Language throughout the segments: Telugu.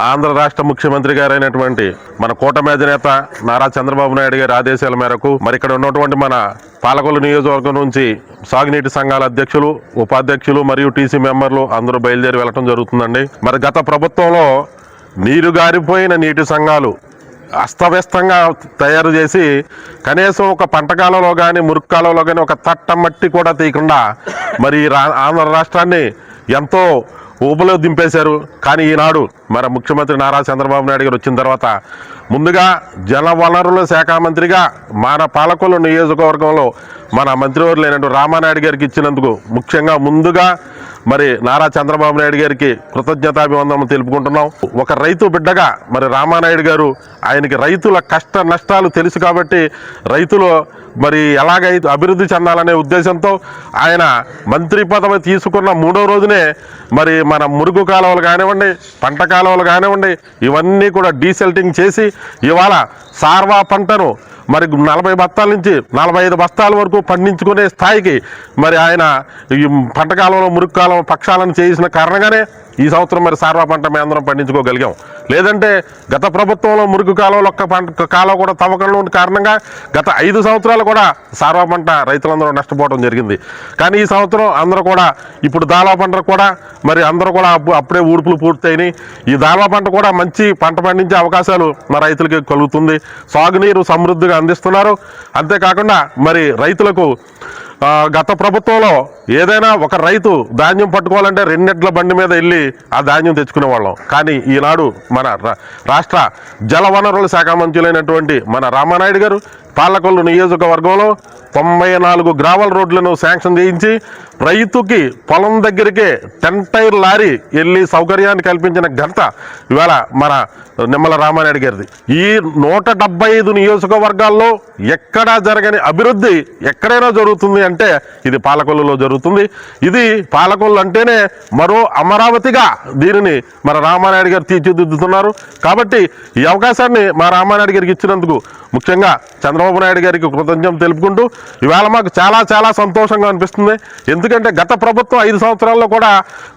ఆంధ్ర రాష్ట్ర ముఖ్యమంత్రి గారైనటువంటి మన కూటమి అధినేత నారా చంద్రబాబు నాయుడు గారి ఆదేశాల మేరకు మరి ఇక్కడ ఉన్నటువంటి మన పాలకొల్లు నియోజకవర్గం నుంచి సాగునీటి సంఘాల అధ్యక్షులు ఉపాధ్యక్షులు మరియు టీసీ మెంబర్లు అందరూ బయలుదేరి వెళ్ళటం జరుగుతుందండి. మరి గత ప్రభుత్వంలో నీరు గారిపోయిన నీటి సంఘాలు అస్తవ్యస్తంగా తయారు చేసి కనీసం ఒక పంటకాలలో కానీ మురుగు కానీ ఒక తట్ట మట్టి కూడా తీయకుండా మరి రా ఆంధ్ర రాష్ట్రాన్ని ఎంతో ఊపులో దింపేశారు. కానీ ఈనాడు మన ముఖ్యమంత్రి నారా చంద్రబాబు నాయుడు గారు వచ్చిన తర్వాత ముందుగా జల వనరుల శాఖ మంత్రిగా మన పాలకొల్లు నియోజకవర్గంలో మన మంత్రివర్యులైనటువంటి రామానాయుడు గారికి ఇచ్చినందుకు ముఖ్యంగా ముందుగా మరి నారా చంద్రబాబు నాయుడు గారికి కృతజ్ఞతాభివందనం తెలుపుకుంటున్నాం. ఒక రైతు బిడ్డగా మరి రామానాయుడు గారు ఆయనకి రైతుల కష్ట నష్టాలు తెలుసు కాబట్టి రైతులు మరి ఎలాగైతే అభివృద్ధి చెందాలనే ఉద్దేశంతో ఆయన మంత్రి పదవి తీసుకున్న మూడో రోజునే మరి మన మురుగు కాలువలు కానివ్వండి పంట కాలువలు కానివ్వండి ఇవన్నీ కూడా డీసెల్టింగ్ చేసి ఇవాళ సార్వా పంటను మరి నలభై బస్తాల నుంచి నలభై ఐదు బస్తాల వరకు పండించుకునే స్థాయికి మరి ఆయన ఈ పంట కాలంలో మురుగు కాలం పక్షాలను చేసిన కారణంగానే ఈ సంవత్సరం మరి సార్వా పంట మేము అందరం పండించుకోగలిగాం. లేదంటే గత ప్రభుత్వంలో మురుగు కాలంలో ఒక్క పంట కాలం కూడా తవ్వకంలో ఉన్న కారణంగా గత ఐదు సంవత్సరాలు కూడా సార్వా పంట రైతులందరూ నష్టపోవడం జరిగింది. కానీ ఈ సంవత్సరం అందరూ కూడా ఇప్పుడు దాలా పంట కూడా మరి అందరూ కూడా అప్పు- అప్పుడే ఊడుపులు పూర్తయినాయి. ఈ దాలా పంట కూడా మంచి పంట పండించే అవకాశాలు మా రైతులకి కలుగుతుంది. సాగునీరు సమృద్ధిగా అందిస్తున్నారు. అంతేకాకుండా మరి రైతులకు గత ప్రభుత్వంలో ఏదైనా ఒక రైతు ధాన్యం పట్టుకోవాలంటే రెండెట్ల బండి మీద వెళ్ళి ఆ ధాన్యం తెచ్చుకునే వాళ్ళం కానీ ఈనాడు మన రా- రాష్ట్ర జలవనరుల శాఖ మంత్రులైనటువంటి మన రామానాయుడు గారు పాలకొల్లు నియోజకవర్గంలో తొంభై నాలుగు గ్రావల్ రోడ్లను శాంక్షన్ చేయించి రైతుకి పొలం దగ్గరికే టెన్ టైర్ లారీ వెళ్ళి సౌకర్యాన్ని కల్పించిన ఘనత ఇవాళ మన నిమ్మల రామారెడ్డి గారిది. ఈ నూట డెబ్బై ఐదు నియోజకవర్గాల్లో ఎక్కడా జరగని అభివృద్ధి ఎక్కడైనా జరుగుతుంది అంటే ఇది పాలకొల్లులో జరుగుతుంది. ఇది పాలకొల్లు అంటేనే మరో అమరావతిగా దీనిని మన రామానాయుడు గారు తీర్చిదిద్దుతున్నారు. కాబట్టి ఈ అవకాశాన్ని మా రామానాయుడు గారికి ఇచ్చినందుకు ముఖ్యంగా చంద్రబాబు నాయుడు గారికి కృతజ్ఞత తెలుపుకుంటూ ఇవాళ మాకు చాలా చాలా సంతోషంగా అనిపిస్తుంది. ఎందుకంటే గత ప్రభుత్వం ఐదు సంవత్సరాల్లో కూడా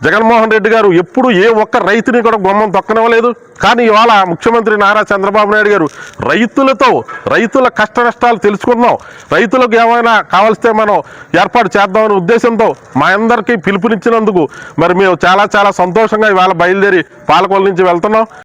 జగన్మోహన్ రెడ్డి గారు ఎప్పుడు ఏ ఒక్క రైతుని కూడా గుమ్మం తొక్కనివ్వలేదు. కానీ ఇవాళ ముఖ్యమంత్రి నారా చంద్రబాబు నాయుడు గారు రైతులతో రైతుల కష్ట నష్టాలు తెలుసుకుందాం. రైతులకు ఏమైనా కావలిస్తే మనం ఏర్పాటు చేద్దామనే ఉద్దేశంతో మా అందరికీ పిలుపునిచ్చినందుకు మరి మేము చాలా చాలా సంతోషంగా ఇవాళ బయలుదేరి పాలకొల నుంచి వెళ్తున్నాం.